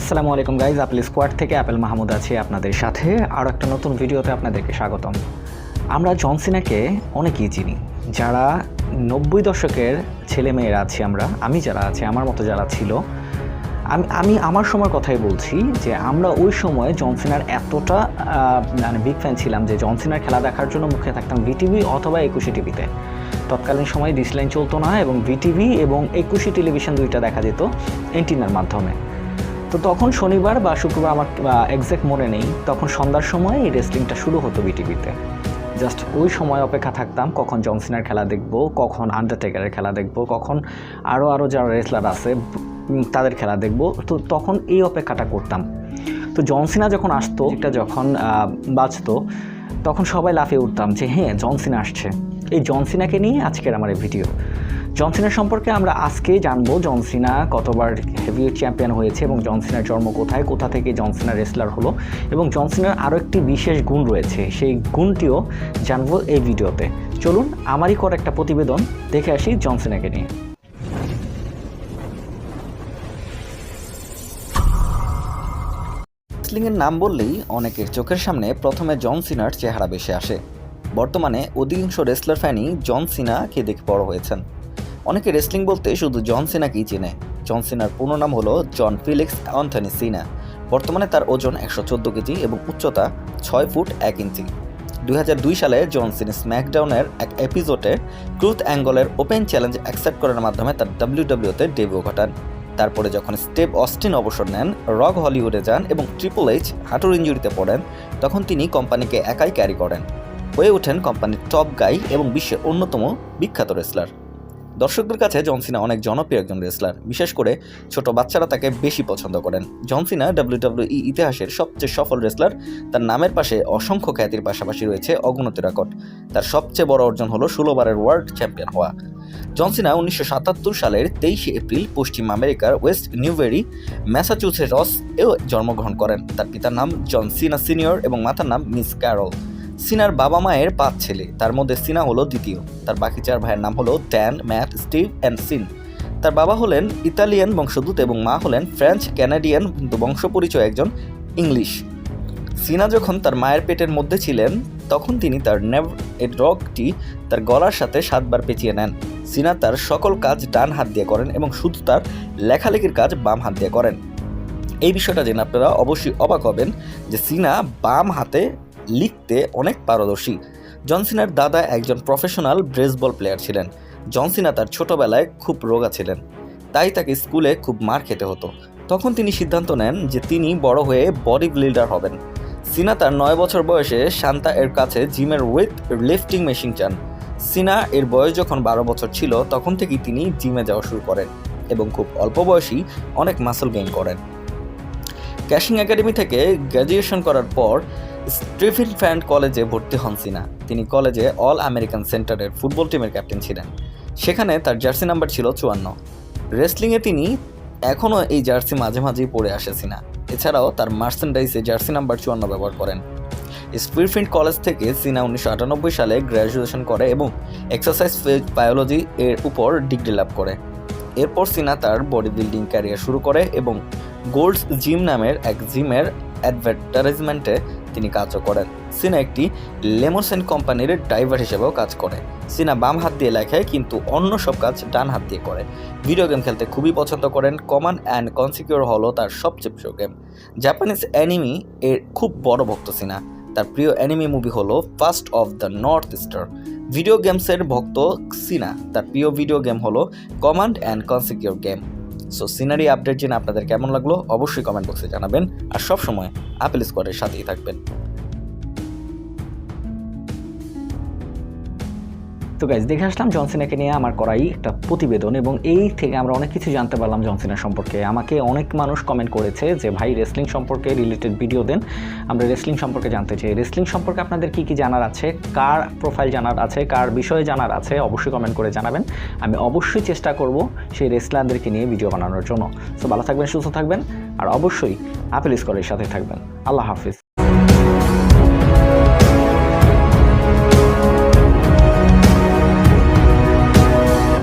আসসালামু আলাইকুম guys apple squad থেকে অ্যাপেল মাহমুদ আছি আপনাদের সাথে। আরও একটা নতুন ভিডিওতে আপনাদেরকে স্বাগতম। আমরা জনসিনাকে অনেকেই চিনি, যারা নব্বই দশকের ছেলেমেয়েরা আছি আমরা, আমি যারা আছি, আমার মতো যারা ছিল। আমি আমি আমার সময় কথাই বলছি যে আমরা ওই সময় জনসিনার এতটা মানে বিগ ফ্যান ছিলাম যে জনসিনার খেলা দেখার জন্য মুখে থাকতাম বিটিভি অথবা একুশে টিভিতে তৎকালীন সময় ডিসলাইন চলতো না এবং ভিটিভি এবং একুশে টেলিভিশন দুইটা দেখা যেত এন্টিনার মাধ্যমে। তো তখন শনিবার বা শুক্রবার আমার এক্স্যাক্ট মনে নেই, তখন সন্ধ্যার সময় এই রেসলিংটা শুরু হতো বিটিভিতে জাস্ট ওই সময় অপেক্ষা থাকতাম, কখন জনসিনার খেলা দেখব, কখন আন্ডারটেকারের খেলা দেখব, কখন আরও আরও যারা রেসলার আছে তাদের খেলা দেখব। তো তখন এই অপেক্ষাটা করতাম। তো জনসিনা যখন আসতো এটা যখন বাজতো, তখন সবাই লাফিয়ে উঠতাম যে হ্যাঁ জনসিনা আসছে। এই জনসিনাকে নিয়ে আজকের আমার এই ভিডিও জনসিনা সম্পর্কে আমরা আজকেই জানব জনসিনা কতবার হেভিওয়েট চ্যাম্পিয়ন হয়েছে এবং জনসিনার জন্ম কোথায়, কোথা থেকে জনসিনা রেসলার হলো এবং জনসিনার আরও একটি বিশেষ গুণ রয়েছে, সেই গুণটিও জানব এই ভিডিওতে। চলুন, আমারই কর একটা প্রতিবেদন, দেখে আসি জনসিনাকে নিয়ে। রেসলিংয়ের নাম বললেই অনেকের চোখের সামনে প্রথমে জন সিনার চেহারা ভেসে আসে। বর্তমানে অধিকাংশ রেসলার ফ্যানই জন সিনাকে দেখে বড় হয়েছেন। অনেকে রেসলিং বলতে শুধু জন সিনাকেই চেনে। জন সিনার পূর্ণ নাম হলো জন ফিলিক্স অ্যান্থনি সিনা। বর্তমানে তার ওজন একশো চোদ্দ কেজি এবং উচ্চতা ছয় ফুট এক ইঞ্চি। দুই হাজার দুই সালে জন সিনা স্ম্যাকডাউনের এক এপিসোডে ক্রুথ অ্যাঙ্গলের ওপেন চ্যালেঞ্জ অ্যাকসেপ্ট করার মাধ্যমে তার ডাব্লিউডাব্লিউতে ডেবিউ ঘটান। তারপরে যখন স্টেপ অস্টিন অবসর নেন, রক হলিউডে যান এবং ট্রিপল এইচ হাঁটুর ইঞ্জুরিতে পড়েন, তখন তিনি কোম্পানিকে একাই ক্যারি করেন। হয়ে ওঠেন কোম্পানির টপ গাই এবং বিশ্বের অন্যতম বিখ্যাত রেসলার দর্শকদের কাছে জনসিনা অনেক জনপ্রিয় একজন রেসলার। বিশেষ করে ছোট বাচ্চারা তাকে বেশি পছন্দ করেন। জনসিনা ডাব্লিউডাব্লিউই ইতিহাসের সবচেয়ে সফল রেসলার। তার নামের পাশে অসংখ্য খ্যাতির পাশাপাশি রয়েছে অগণত রেকর্ড। তার সবচেয়ে বড় অর্জন হলো ষোলোবারের ওয়ার্ল্ড চ্যাম্পিয়ন হওয়া। জনসিনা উনিশশো সাতাত্তর সালের তেইশে এপ্রিল পশ্চিম আমেরিকার ওয়েস্ট নিউবেরি ম্যাসাচুসেটস এও জন্মগ্রহণ করেন। তার পিতার নাম জন সিনা সিনিয়র এবং মাতার নাম মিস ক্যারল। সিনার বাবা মায়ের পাঁচ ছেলে। তার মধ্যে সিনা হলো দ্বিতীয়। তার বাকি চার ভাইয়ের নাম হলো Dan Matt, Steve and Sean. তার বাবা হলেন ইতালিয়ান বংশোদ্ভূত এবং মা হলেন ফ্রেঞ্চ ক্যানাডিয়ান কিন্তু বংশ পরিচয় একজন ইংলিশ। সিনা যখন তার মায়ের পেটের মধ্যে ছিলেন, তখন তিনি তার নেভ এর রগটি তার গলার সাথে সাতবার পেঁচিয়ে নেন। সিনা তার সকল কাজ ডান হাত দিয়ে করেন এবং শুধু তার লেখালেখির কাজ বাম হাত দিয়ে করেন। এই বিষয়টা জেনে আপনারা অবশ্যই অবাক হবেন যে সিনা বাম হাতে লিখতে অনেক পারদর্শী। জনসিনার দাদা একজন প্রফেশনাল ব্রেসবল প্লেয়ার ছিলেন। জনসিনা তার ছোটবেলায় খুব রোগা ছিলেন। তাই তাকে স্কুলে খুব মার খেতে হতো। তখন তিনি সিদ্ধান্ত নেন যে তিনি বড় হয়ে বডি বিল্ডার হবেন। সিনা তার নয় বছর বয়সে শান্তা এর কাছে জিমের উইথ লিফটিং মেশিন চান। সিনা এর বয়স যখন বারো বছর ছিল, তখন থেকেই তিনি জিমে যাওয়া শুরু করেন এবং খুব অল্প বয়সী অনেক মাসল গেইন করেন। ক্যাশিং একাডেমি থেকে গ্র্যাজুয়েশন করার পর স্টিফেন ফ্যান্ড কলেজে ভর্তি হন সিনা। তিনি কলেজে অল আমেরিকান সেন্টারের ফুটবল টিমের ক্যাপ্টেন ছিলেন। সেখানে তার জার্সি নাম্বার ছিল চুয়ান্ন। রেসলিংয়ে তিনি এখনও এই জার্সি মাঝে মাঝেই পরে আসে সিনা। এছাড়াও তার মার্সেন্ডাইসে জার্সি নাম্বার চুয়ান্ন ব্যবহার করেন। স্পিরফিল্ড কলেজ থেকে সিনা উনিশশো আটানব্বই সালে গ্র্যাজুয়েশন করে এবং এক্সারসাইজ বায়োলজি এর উপর ডিগ্রি লাভ করে। এরপর সিনা তার বডি বিল্ডিং ক্যারিয়ার শুরু করে এবং গোল্ডস জিম নামের এক জিমের অ্যাডভার্টাইজমেন্টে তিনি কাজও করেন। সিনা একটি লেমোসেন কোম্পানির ড্রাইভার হিসেবেও কাজ করে। সিনা বাম হাত দিয়ে লেখে, কিন্তু অন্য সব কাজ ডান হাত দিয়ে করে। ভিডিও গেম খেলতে খুবই পছন্দ করেন। কমান অ্যান্ড কনসিকিউর হলো তার সবচেয়ে প্রিয় গেম। জাপানিজ অ্যানিমি এর খুব বড় ভক্ত সিনা তার প্রিয় অ্যানিমি মুভি হলো first of the north star. Video গেমসের ভক্ত সিনা তার প্রিয় ভিডিও গেম হলো command and conquer game. So scenery update জেনে আপনাদের কেমন লাগল? অবশ্যই কমেন্ট বক্সে জানাবেন। আর সবসময় আপেল স্কোয়াডের সাথেই থাকবেন। তো গাইজ দেখে আসলাম জনসিনাকে নিয়ে আমার করাই একটা প্রতিবেদন এবং এই থেকে আমরা অনেক কিছু জানতে পারলাম জনসিনা সম্পর্কে। আমাকে অনেক মানুষ কমেন্ট করেছে যে, ভাই রেসলিং সম্পর্কে রিলেটেড ভিডিও দেন। আমরা রেসলিং সম্পর্কে জানতে চাই। রেসলিং সম্পর্কে আপনাদের কি কি জানার আছে? কার প্রোফাইল জানার আছে? কার বিষয়ে জানার আছে? অবশ্যই কমেন্ট করে জানাবেন। আমি অবশ্যই চেষ্টা করব সেই রেসলারদেরকে নিয়ে ভিডিও বানানোর জন্য। সো ভালো থাকবেন, সুস্থ থাকবেন। আর অবশ্যই আপেল স্কোরের সাথে থাকবেন। আল্লাহ হাফিজ।